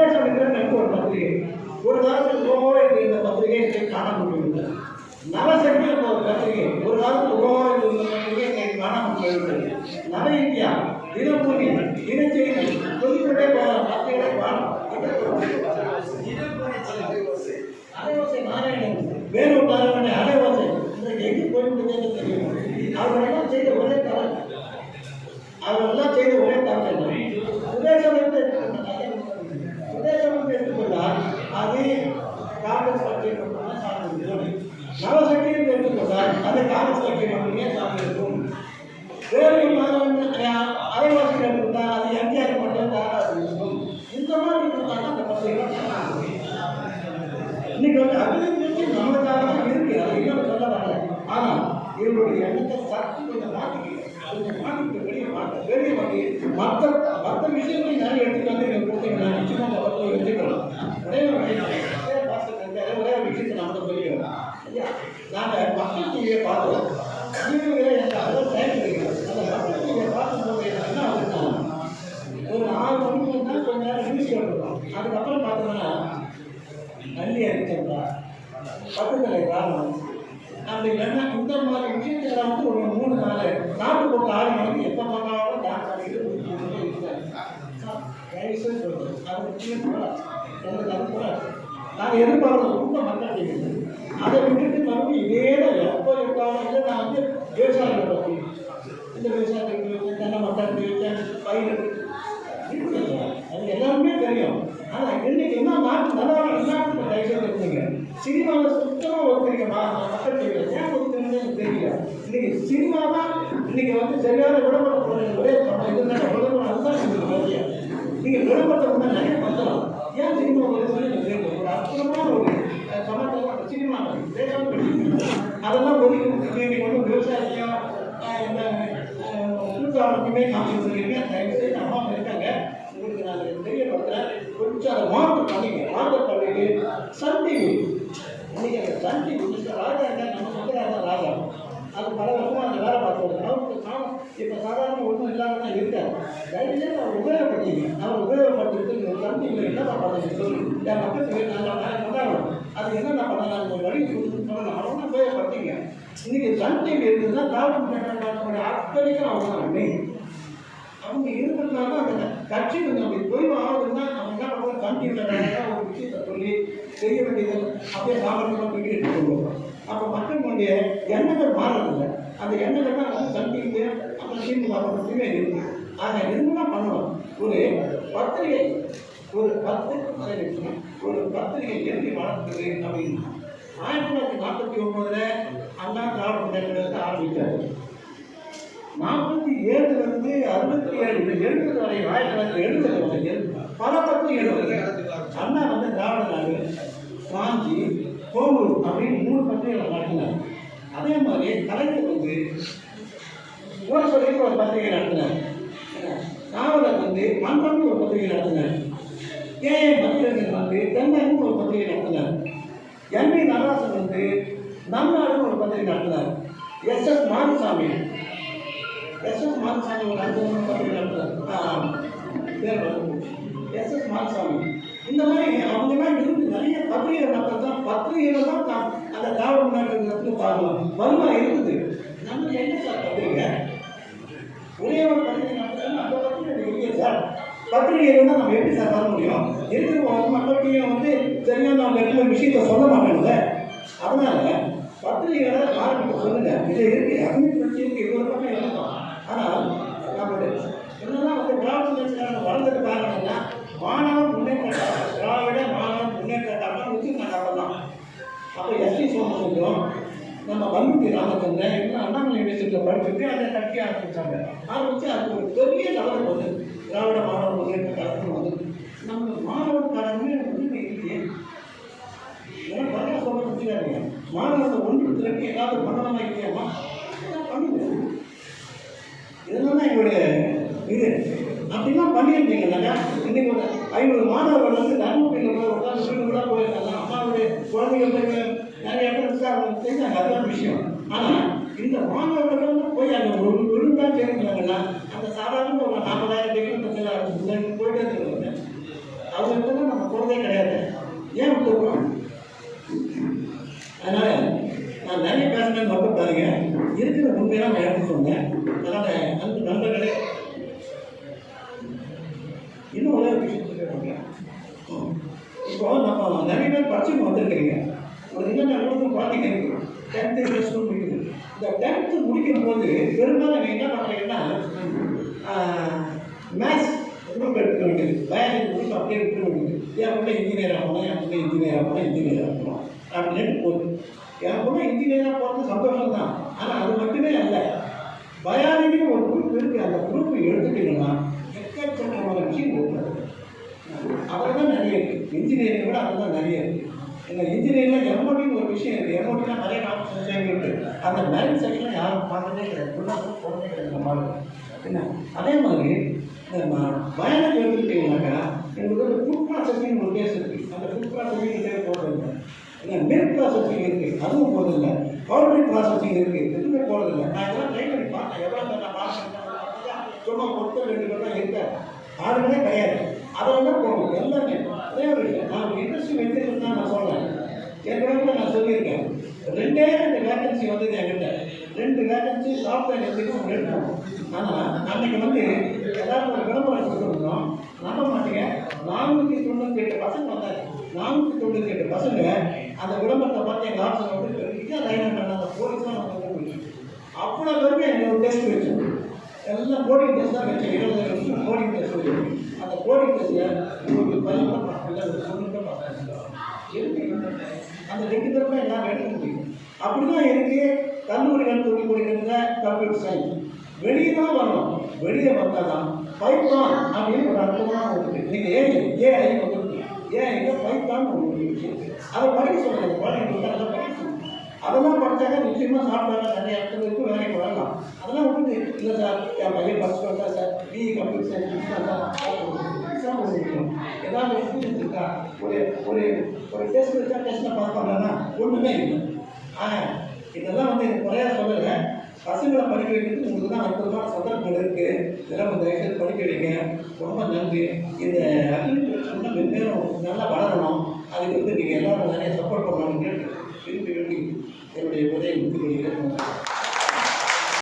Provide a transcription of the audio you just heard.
உத்தேசம் இருக்கிற ஒரு பத்திரிகை? ஒரு காலத்தில் உபமோக இந்த பத்திரிகை இன்றைக்கு காணாமல் போய்விட்டது நவசக்தி என்ற ஒரு பத்திரிகை ஒரு காலத்தில் உபமோக இருந்த பத்திரிகை இன்றைக்கு காணாமல் போய்விட்டது நவ இந்தியா தினபூமி தினச்செய்தி சொல்லிக்கொண்டே போகலாம் பத்திரிகை காணும் அலைவசை நாராயணன் வேலூர் நாராயணன் அலைவசை இன்றைக்கு எங்கே போய்விட்டது தெரியும் அவர்களெல்லாம் செய்த ஒரே தவறு அவரெல்லாம் செய்த ஒரே தவறு என்ன சுதேசம் என்று சுதேசம் என்று எடுத்துக்கொண்டால் அது காங்கிரஸ் கட்சியை மட்டும்தான் சார்ந்திருக்கும் நவசக்தி என்று எடுத்துக்கொண்டால் அது காங்கிரஸ் கட்சியை மட்டுமே சார்ந்திருக்கும் வேறு மாணவன் அரைவாசி எடுத்துக்கொண்டால் அது எம்ஜிஆர் மட்டும் சார்ந்திருக்கும் இந்த மாதிரி இருந்தால் அந்த பத்திரிகை இன்னைக்கு வந்து அபிவிருத்தி நமக்காக தான் இருக்கு அது இன்னும் சொல்ல வரல ஆனால் இவருடைய எண்ணத்தை சக்தி கொஞ்சம் மாற்றிக்க கொஞ்சம் மாற்றிட்டு வெளியே மாற்ற வெளியே வந்து மற்ற மற்ற விஷயங்களையும் நிறைய எடுத்துட்டு வந்து நீங்கள் கொடுத்தீங்கன்னா நிச்சயமாக பக்கத்தில் பக்கம் ஒரே ஒரு விஷயம். ஒரே ஒரு விஷயத்தை நம்ம சொல்லிக்கிறோம் ஐயா நாங்கள் மக்கள் டிவியை பார்த்தோம் டிவியில் எனக்கு அதான் டைம் கிடைக்கும் அந்த மக்கள் டிவியை பார்க்கும்போது எனக்கு என்ன ஆகுதுன்னா ஒரு ஆறு மணிக்கு கொஞ்ச நேரம் நியூஸ் கேட்டுருக்கோம் அதுக்கப்புறம் பார்த்தோம்னா நல்லி அடிச்சா பக்கத்தில் காரணம். அப்படி இல்லைன்னா இந்த மாதிரி விஷயத்துல வந்து ஒரு மூணு நாள் நாட்டு போட்டு ஆறு மணிக்கு எனக்கு அது போகலாம் நாங்கள் எதிர்பார்க்கணும் ரொம்ப மக்கள் கேட்குது அதை விட்டுட்டு மறுபடியும் இதே தான் எப்போ இருப்பாங்க இல்லை நான் வந்து விவசாயத்தை பற்றி இந்த விவசாயத்துக்கு வச்சேன் தென்னை மரத்துக்கு வச்சேன் பயிர் அது எல்லாருமே தெரியும். ஆனால் இன்னைக்கு என்ன நாட்டு நல்லா என்ன தயவுசெய்து இருந்தீங்க சினிமாவில் சுத்தமாக ஒருத்தரிங்க மக்கள் தெரியல ஏன் ஒருத்தருன்னு எனக்கு தெரியல. இன்னைக்கு சினிமா தான் இன்னைக்கு வந்து சரியான விளம்பரம் ஒரே படம் இதுதான் விளம்பரம் நீங்கள் விளம்பரத்தை நிறைய பண்ணலாம் ஏன் சினிமா ஒரு அற்புதமான ஒரு அஹ், சினிமா அதெல்லாம் ஒதுக்கி இன்னைக்கு வந்து விவசாயியா அஹ், இந்த கூட்டாளருக்குமே காமிச்சு சொல்லியிருங்க தயவு செய்து அம்மா இருக்காங்க. உங்களுக்கு நான் தெரியப்படுத்துறேன். கொஞ்சம் அதை மாற்று பண்ணிங்க மாற்று பண்ணிட்டு சன் டிவி இன்னைக்கு அந்த சன் டிவி ராஜா இருக்காங்க நம்ம சொல்கிறாங்க ராஜா. அது பல வருஷமா அந்த வேலை பார்த்து அவருக்கு காணும் இப்போ சாதாரண ஒன்றும் இல்லாமல் தான் இருக்காரு தயவுசெய்து அவர் உபயோகப்படுத்திங்க. அவர் உபயோகப்படுத்திட்டு சன் டிவியில் என்ன பண்ணுறது சொல்லி. என் மக்களுக்கு நல்லா நான் கொண்டாடணும் அது என்னென்ன பண்ணலாம்? இந்த வழி கொடுத்து சொல்லணும். அவங்க உபயோகப்படுத்திங்க இன்னைக்கு சன் டிவி இருக்குதுன்னா திராவிட முன்னேற்ற அத்தனைக்கும் அவங்க தான். மெயின் அவங்க இருக்கிறதுனால அந்த கட்சி கொஞ்சம் அப்படி தொய்வு ஆகுதுன்னா அவங்க என்ன பண்ணுவோம் கண்டிப்பாக ஒரு விஷயத்தை சொல்லி செய்ய வேண்டியது. அப்படியே சாமர்த்தியமாக தூக்கிட்டு போடுவோம் அப்போ மக்களுடைய எண்ணங்கள் மாறதில்லை அந்த எண்ணங்கள் தான் வந்து அப்புறம் திமுக மட்டுமே இருக்கு. ஆக இருந்தால் பண்ணணும்? ஒரு பத்திரிகை ஒரு பத்து சரி, ஒரு பத்திரிகை எப்படி வளர்க்குது அப்படின்னு. ஆயிரத்தி தொள்ளாயிரத்தி நாற்பத்தி ஒன்பதுல அண்ணா திராவிட முன்னேற்றத்தை ஆரம்பித்தார். நாற்பத்தி ஏழுல இருந்து அறுபத்தி ஏழு எழுபது வரை ஆயிரத்தி தொள்ளாயிரத்தி எழுபது வரையில் பல பக்கம் எழுபது அண்ணா வந்து திராவிட நாடு காஞ்சி கோமூர் அப்படின்னு மூணு பத்திரிகைகளை நடத்தினார் அதே மாதிரி கலைஞர் வந்து ஒரு சொல்லி ஒரு பத்திரிகை நடத்தினார். காவலர் வந்து மண்பண்ணு ஒரு பத்திரிகை நடத்தினார். ஏஎம் பத்திரிகை வந்து தென்னன்னு ஒரு பத்திரிகை நடத்தினார். என். வி நடராசன் வந்து நம்நாடுன்னு ஒரு பத்திரிகை நடத்தினார். S. S. Marasamy S. S. Marasamy ஒரு அஞ்சு பத்திரிகை நடத்தினார். பேர் எஸ். எஸ். மாரசாமி இந்த மாதிரி அவங்க எல்லாம் இருந்து நிறைய பத்திரிகை நடத்துறது தான் பத்திரிகைகள் தான் அந்த திராவிட முன்னேற்றத்துக்கு பார்க்கலாம் வருமானம் இருக்குது. நம்ம என்ன சார் பத்திரிகை? ஒரே ஒரு பத்திரிகை நடத்துறாங்க அந்த பத்திரிகை இல்லையே சார்? பத்திரிகை இருந்தால் நம்ம எப்படி சார் தர முடியும்? இருக்கிற ஒரு மக்கள்கிட்டையும் வந்து சரியான அவங்க இருக்கிற விஷயத்த சொல்ல மாட்டாங்கல்ல? அதனால பத்திரிகைகளை ஆரம்பிக்க சொல்லுங்க. இது இருக்கு. அக்னி பற்றி இருக்கு. இது ஒரு பக்கம் இருக்கும் ஆனால் நம்மளுடைய என்னெல்லாம் வந்து கிராமத்தில் வளர்ந்துட்டு வளர்ந்தது மாணவர் முன்னேற்ற கழகம். திராவிட மாணவர் முன்னேற்ற கழகம் உச்சிருக்காங்க தான். அப்போ எஸ்டி சோமசுந்தரம் நம்ம வல்லுத்தி ராமச்சந்திரன் இன்னும் அண்ணாமலை யூனிவர்சிட்டியில் படிச்சுட்டு அதை கட்டி ஆரம்பிச்சாங்க. ஆரம்பிச்சு அது ஒரு பெரிய லெவலுக்கு வந்து திராவிட மாணவர் முன்னேற்ற கழகம் வந்து நம்ம மாணவர் கழகமே ஒன்றுமே இல்லையே. ஏன்னா பரவாயில்ல சொல்ல முடியாது. மாணவர்கள் ஒன்று திரட்டி ஏதாவது பண்ணணுமா இல்லையாமா பண்ணுங்க. இதெல்லாம் தான் எங்களுடைய இது. அப்படிலாம் பண்ணியிருந்தீங்கன்னாக்கா இன்னைக்கு ஒரு ஐநூறு மாணவர்கள் வந்து தர்மபுரியில் உட்காந்து வீடு போயிருக்காங்க. அம்மாவுடைய குழந்தைகள் நிறைய இடத்துல விசாரணை செஞ்சாங்க அதுதான் விஷயம். ஆனால் இந்த மாணவர்கள் வந்து போய் அங்கே ஒரு விழுந்தான் தெரிஞ்சாங்கன்னா அந்த சாதாரண ஒரு நாற்பதாயிரம் டிகிரி போயிட்டு இருக்காங்க அவங்க விட்டுருக்கோம் அதனால் நான் நிறைய பேசுனேன்னு பாருங்க. இருக்கிற உண்மையெல்லாம் நான் எடுத்து சொன்னேன். இப்போ நம்ம நிறைய பேர் படிச்சு வந்திருக்கிறீங்க. ஒரு இல்லைன்னா கூட குழந்தைங்க இருக்கு டென்த்து ப்ளஸ் டூ முடிக்குது இந்த டென்த்து முடிக்கும் போது பெரும்பாலும் நீங்க என்ன பண்ணுறீங்கன்னா மேத்ஸ் குரூப் எடுக்க வேண்டியது. பயாலஜி குரூப் அப்படியே விட்டு வேண்டியது. என் பிள்ளை இன்ஜினியர் ஆகணும் என் பிள்ளை இன்ஜினியர் ஆகணும் இன்ஜினியர் ஆகணும் அப்படின்னு போகுது. என் பிள்ளை இன்ஜினியராக போகிறது சந்தோஷம் தான். ஆனால் அது மட்டுமே அல்ல. பயாலஜின்னு ஒரு குரூப் இருக்குது அந்த குரூப் எடுத்துட்டீங்கன்னா எக்கச்சக்கமான விஷயம் இருக்கிறது அதில் தான் நிறைய இருக்குது இன்ஜினியரிங் விட அதெல்லாம் நிறைய இருக்குது இந்த இன்ஜினியரிங்கில் எம்ஓடின்னு ஒரு விஷயம் இருக்குது எம்ஓடினா நிறைய விஷயங்கள் இருக்குது அந்த மெரிட் செக்ஷனில் யாரும் பார்த்ததே கிடையாது. ஃபுல்லாக போகவே கிடையாது நம்ம என்ன? அதே மாதிரி இந்த பயாலஜி எடுத்துக்கிட்டீங்கன்னாக்கா எங்களுக்கு ஒரு ஃபுட் ப்ராசஸிங் ஒரு கேஸ் இருக்குது அந்த ஃபுட் ப்ராசஸிங் பேர் போடுறது இல்லை மில்க் ப்ராசஸிங் இருக்குது அதுவும் போகிறதில்ல பவுடரி ப்ராசஸிங் இருக்குது எதுவுமே போகிறதில்ல நான் இதெல்லாம் ட்ரை பண்ணி பார்த்தேன். எவ்வளோ நான் பார்த்தேன். சும்மா கொடுத்த ரெண்டு பேர் தான் இருக்காரு ஆளுங்களே கிடையாது. அதெல்லாம் போகணும் எல்லாமே நான் இண்டஸ்ட்ரி வச்சிருக்கேன் தான் நான் சொல்கிறேன் ஏற்கனவே கூட நான் சொல்லியிருக்கேன். ரெண்டே ரெண்டு வேகன்சி வந்தது என்கிட்ட. ரெண்டு வேகன்சி சாஃப்ட்வேர் எதுக்கும் எடுத்தோம் ஆனால் அன்னைக்கு வந்து எல்லாரும் ஒரு விளம்பரம் கொடுத்துருந்தோம். நம்ப மாட்டீங்க. நானூற்றி தொண்ணூற்றி எட்டு பசங்க வந்தாங்க நானூற்றி தொண்ணூற்றி எட்டு பசங்க அந்த விளம்பரத்தை பார்த்து எங்கள் ஆஃபீஸில் வந்து பெரிய லைன் பண்ணாங்க. போலீஸ்லாம் வந்து அவ்வளோ பேருமே எங்களுக்கு டெஸ்ட் வச்சோம் எல்லாம் கோடிங் டெஸ்ட் தான் வச்சேன் இருபது நிமிஷம் கோடிங் டெஸ்ட் வச்சோம் அந்த கோடிங் டெஸ்ட்டில் உங்களுக்கு பையன் அந்த ரெண்டு பேருமே எல்லாம் எடுக்க முடியும் அப்படிதான் இருக்கு. கல்லூரிகள் தூக்கி கொடுக்கிற கம்ப்யூட்டர் சயின்ஸ். வெளியே தான் வரணும். வெளியே வந்தால் தான் பைத்தான் அப்படின்னு ஒரு அற்புதமான ஒன்று. நீங்கள் ஏன் ஏஐ வந்துருக்கு ஏஐ பைத்தான் ஒரு விஷயம் அதை படிக்க சொல்லுங்க. குழந்தைங்களுக்கு அதெல்லாம் படிக்க அதெல்லாம் படிச்சாக்க நிச்சயமாக சாப்பிட்டாங்க நிறைய இடத்துல இருக்கும் வேலைக்கு வரலாம். அதெல்லாம் விட்டுட்டு இல்லை சார். என் பையன் ஃபஸ்ட் வந்தா sir. BE computer science exam எழுதிக்கணும் ஏதாவது எக்ஸ்பீரியன்ஸ் இருக்கா? ஒரு ஒரு ஒரு டெஸ்ட் வச்சா டெஸ்ட்டில் பாஸ் பண்ணலன்னா ஒன்றுமே இல்லை. ஆ இதெல்லாம் வந்து எனக்கு குறையா சொல்லலை. பசங்களை படிக்க வைக்கிறது உங்களுக்கு தான் அற்புதமான சந்தர்ப்பங்கள் இருக்குது இதெல்லாம் இந்த தயவுசெய்து படிக்க வைங்க. ரொம்ப நன்றி. இந்த அக்ரிகல்ச்சர் வந்து மென்மேலும் நல்லா வளரணும். அதுக்கு வந்து நீங்கள் எல்லோரும் நிறைய சப்போர்ட் பண்ணணும்னு கேட்டு திருப்பி வேண்டி என்னுடைய உதவி முக்கிய